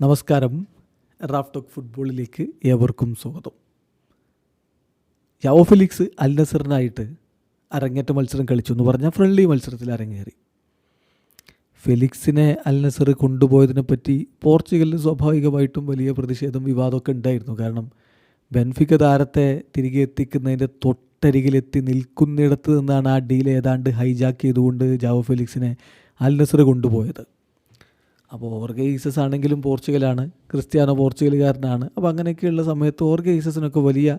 നമസ്കാരം. Raf talk ഫുട്ബോളിലേക്ക് ഏവർക്കും സ്വാഗതം. യാവോ ഫിലിക്സ് അൽ നസറിനായിട്ട് അരങ്ങേറ്റ മത്സരം കളിച്ചു എന്ന് പറഞ്ഞാൽ ഫ്രണ്ട്ലി മത്സരത്തിൽ അരങ്ങേറി. ഫെലിക്സിനെ അൽ നസർ കൊണ്ടുപോയതിനെ പറ്റി പോർച്ചുഗലിൽ സ്വാഭാവികമായിട്ടും വലിയ പ്രതിഷേധം വിവാദമൊക്കെ ഉണ്ടായിരുന്നു. കാരണം ബെൻഫിക്ക താരത്തെ തിരികെ എത്തിക്കുന്നതിന്റെ തൊട്ടരികിലെത്തി നിൽക്കുന്നിടത്ത് നിന്നാണ് ആ ഡീൽ ഏതാണ്ട് ഹൈജാക്ക് ചെയ്തുകൊണ്ട് ജാവോ ഫെലിക്സിനെ അൽ നസർ കൊണ്ടുപോയത്. അപ്പോൾ ഈസസ് ആണെങ്കിലും പോർച്ചുഗലാണ് ക്രിസ്ത്യാനോ പോർച്ചുഗലുകാരനാണ്. അപ്പോൾ അങ്ങനെയൊക്കെയുള്ള സമയത്ത് ഈസസിനൊക്കെ വലിയ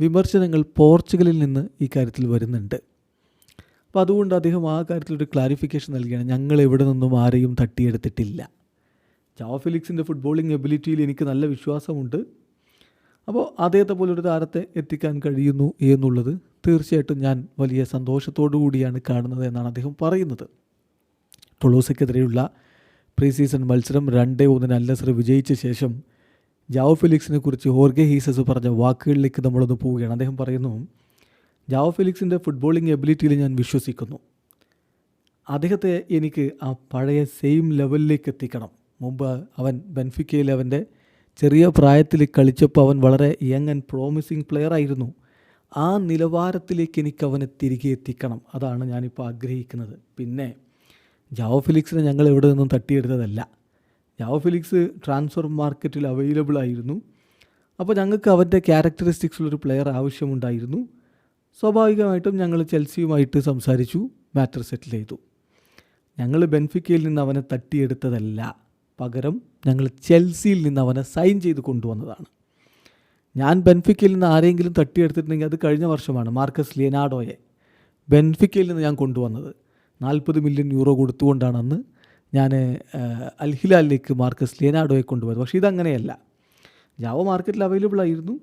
വിമർശനങ്ങൾ പോർച്ചുഗലിൽ നിന്ന് ഈ കാര്യത്തിൽ വരുന്നുണ്ട്. അപ്പോൾ അതുകൊണ്ട് അദ്ദേഹം ആ കാര്യത്തിലൊരു ക്ലാരിഫിക്കേഷൻ നൽകുകയാണ് ഞങ്ങൾ എവിടെ നിന്നും ആരെയും തട്ടിയെടുത്തിട്ടില്ല. ജാവോ ഫിലിക്സിന്റെ ഫുട്ബോളിംഗ് എബിലിറ്റിയിൽ എനിക്ക് നല്ല വിശ്വാസമുണ്ട്. അപ്പോൾ അദ്ദേഹത്തെ പോലൊരു താരത്തെ എത്തിക്കാൻ കഴിയുന്നു എന്നുള്ളത് തീർച്ചയായിട്ടും ഞാൻ വലിയ സന്തോഷത്തോടു കൂടിയാണ് കാണുന്നത് എന്നാണ് അദ്ദേഹം പറയുന്നത്. ടൊളോസയ്ക്കെതിരെയുള്ള പ്രീ സീസൺ മത്സരം രണ്ടേ ഒന്നിന് അല്ലസർ വിജയിച്ച ശേഷം ജാവോ ഫിലിക്സിനെ കുറിച്ച് ഹോർഗെ ഹീസസ് പറഞ്ഞ വാക്കുകളിലേക്ക് നമ്മളൊന്ന് പോവുകയാണ്. അദ്ദേഹം പറയുന്നു ജാവോ ഫിലിക്സിന്റെ ഫുട്ബോളിംഗ് എബിലിറ്റിയിൽ ഞാൻ വിശ്വസിക്കുന്നു. അദ്ദേഹത്തെ എനിക്ക് ആ പഴയ സെയിം ലെവലിലേക്ക് എത്തിക്കണം. മുമ്പ് അവൻ ബെൻഫിക്കയിൽ അവന്റെ ചെറിയ പ്രായത്തിൽ കളിച്ചപ്പോൾ അവൻ വളരെ യങ് ആൻഡ് പ്രോമിസിങ് പ്ലെയർ ആയിരുന്നു. ആ നിലവാരത്തിലേക്ക് എനിക്ക് അവനെ തിരികെ എത്തിക്കണം. അതാണ് ഞാനിപ്പോൾ ആഗ്രഹിക്കുന്നത്. പിന്നെ ജാവോ ഫിലിക്സിനെ ഞങ്ങൾ എവിടെ നിന്നും തട്ടിയെടുത്തതല്ല. ജാവോ ഫിലിക്സ് ട്രാൻസ്ഫർ മാർക്കറ്റിൽ അവൈലബിൾ ആയിരുന്നു. അപ്പോൾ ഞങ്ങൾക്ക് അവന്റെ ക്യാരക്ടറിസ്റ്റിക്സുള്ളൊരു പ്ലെയർ ആവശ്യമുണ്ടായിരുന്നു. സ്വാഭാവികമായിട്ടും ഞങ്ങൾ ചെൽസിയുമായിട്ട് സംസാരിച്ചു മാറ്റർ സെറ്റിൽ ചെയ്തു. ഞങ്ങൾ ബെൻഫിക്കയിൽ നിന്ന് അവനെ തട്ടിയെടുത്തതല്ല. പകരം ഞങ്ങൾ ചെൽസിയിൽ നിന്ന് അവനെ സൈൻ ചെയ്ത് കൊണ്ടുവന്നതാണ്. ഞാൻ ബെൻഫിക്കയിൽ നിന്ന് ആരെങ്കിലും തട്ടിയെടുത്തിട്ടുണ്ടെങ്കിൽ അത് കഴിഞ്ഞ വർഷമാണ് മാർക്കസ് ലിയനാഡോയെ ബെൻഫിക്കയിൽ നിന്ന് ഞാൻ കൊണ്ടുവന്നത്. നാൽപ്പത് മില്യൺ യൂറോ കൊടുത്തുകൊണ്ടാണ് അന്ന് ഞാൻ അൽഹിലാലിലേക്ക് മാർക്കസ് ലിയനാഡോയെ കൊണ്ടുപോയത്. പക്ഷേ ഇതങ്ങനെയല്ല. ജാവ മാർക്കറ്റിൽ അവൈലബിൾ ആയിരുന്നു.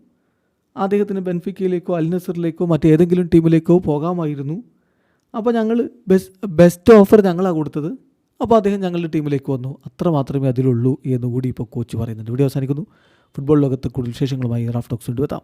അദ്ദേഹത്തിന് ബെൻഫിക്കയിലേക്കോ അൽനസറിലേക്കോ മറ്റേതെങ്കിലും ടീമിലേക്കോ പോകാമായിരുന്നു. അപ്പോൾ ഞങ്ങൾ ബെസ്റ്റ് ബെസ്റ്റ് ഓഫർ ഞങ്ങളാണ് കൊടുത്തത്. അപ്പോൾ അദ്ദേഹം ഞങ്ങളുടെ ടീമിലേക്ക് വന്നു. അത്ര മാത്രമേ അതിലുള്ളൂ എന്നുകൂടി ഇപ്പോൾ കോച്ച് പറയുന്നുണ്ട്. വീഡിയോ അവസാനിക്കുന്നു. ഫുട്ബോൾ ലോകത്ത് കൂടുതൽ വിശേഷങ്ങളുമായി റാഫ് ടോക്സ് കൊണ്ടുവെത്താം.